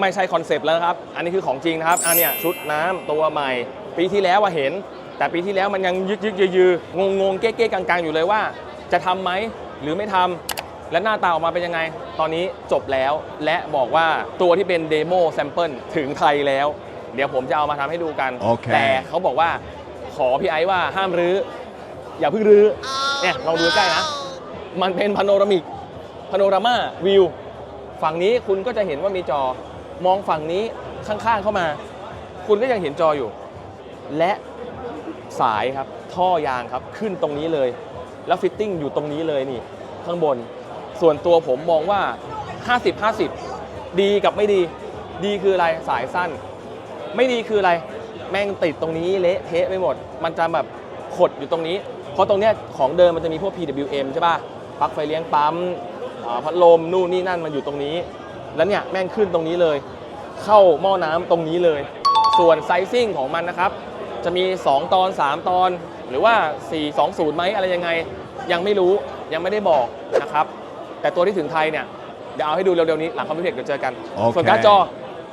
ไม่ใช่คอนเซปต์แล้วนะครับ อันนี้คือของจริงนะครับ อันเนี้ยชุดน้ำตัวใหม่ ปีที่แล้วว่าเห็น แต่ปีที่แล้วมันยังยึกยึกยือยืองงงๆเก๊ๆกลางๆ อยู่เลยว่า จะทำไหมหรือไม่ทำและหน้าตาออกมาเป็นยังไง ตอนนี้จบแล้ว และบอกว่าตัวที่เป็นเดโมแซมเปิลถึงไทยแล้ว เดี๋ยวผมจะเอามาทำให้ดูกันโอเคแต่เขาบอกว่าขอพี่ไอซ์ว่าห้ามรื้ออย่าเพิ่งรื้อเนี่ยลองดูใกล้ๆนะ มันเป็นพาโนรามิกพาโนรามาวิวฝั่งนี้คุณก็จะเห็นว่ามีจอ มองฝั่งนี้ข้างๆเข้ามา คุณก็ยังเห็นจออยู่ และสายครับท่อยางครับขึ้นตรงนี้เลย แล้วฟิตติ้งอยู่ตรงนี้เลยนี่ ข้างบน ส่วนตัวผมมองว่า 50 50 ดีกับไม่ดี ดีคืออะไรสายสั้น ไม่ดีคืออะไร แม่งติดตรงนี้เละเทะไปหมด มันจะแบบขดอยู่ตรงนี้ เพราะตรงเนี้ยของเดิมมันจะมีพวก PWM ใช่ป่ะปลั๊กไฟเลี้ยงปั๊มพัดลมนู่นนี่นั่นมันอยู่ตรงนี้ แล้วเนี่ยแม่งขึ้นตรงนี้เลย เข้าหม้อน้ำตรงนี้เลย ส่วนไซซิ่งของมันนะครับ จะมี 2 ตอน 3 ตอน หรือว่า 4 2 0ไหมอะไรยังไง ยังไม่รู้ยังไม่ได้บอกนะครับ แต่ตัวที่ถึงไทยเนี่ยเดี๋ยวเอาให้ดูเร็วๆนี้หลังคอมพิวเตอร์เดี๋ยวเจอกัน ส่วนการ์ดจอ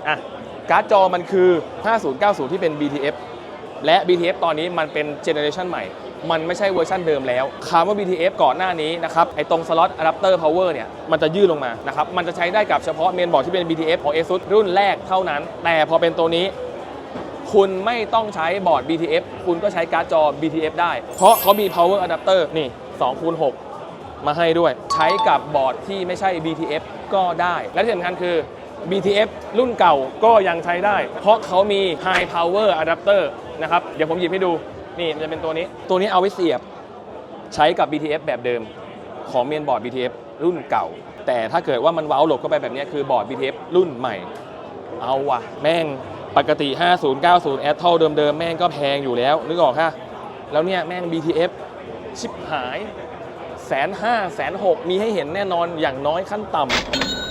อะการ์ดจอมันคือ 5090 ที่เป็น BTF และ BTF ตอนนี้มันเป็นเจเนอเรชันใหม่ มันไม่ใช่เวอร์ชันเดิมแล้วคำว่า BTF ก่อนหน้านี้นะครับ ไอ้ตรงสล็อตอะแดปเตอร์พาวเวอร์เนี่ย มันจะยื่นลงมานะครับ มันจะใช้ได้กับเฉพาะเมนบอร์ดที่เป็น BTF ของ ASUS รุ่นแรกเท่านั้น แต่พอเป็นตัวนี้ คุณไม่ต้องใช้บอร์ด BTF คุณก็ใช้การ์ดจอ BTF ได้ เพราะเขามี power adapter นี่2คูณ6มาให้ด้วย ใช้กับบอร์ดที่ไม่ใช่ BTF ก็ได้ และที่สำคัญคือ BTF รุ่นเก่าก็ยังใช้ได้ เพราะเขามี high power adapter นะครับ เดี๋ยวผมหยิบให้ดู นี่มันจะเป็นตัวนี้ ตัวนี้เอาไว้เสียบใช้กับ BTF แบบเดิมของเมนบอร์ด BTF รุ่นเก่า แต่ถ้าเกิดว่ามันเว้าหลบเข้าไปแบบนี้คือบอร์ด BTF รุ่นใหม่ เอาว่ะ แม่งปกติ 50 90 แอดเท่าเดิมๆ แม่งก็แพงอยู่แล้ว นึกออกค่ะ แล้วเนี่ยแม่ง BTF ชิบหายแสนห้าแสนหกมีให้เห็นแน่นอนอย่างน้อยขั้นต่ำ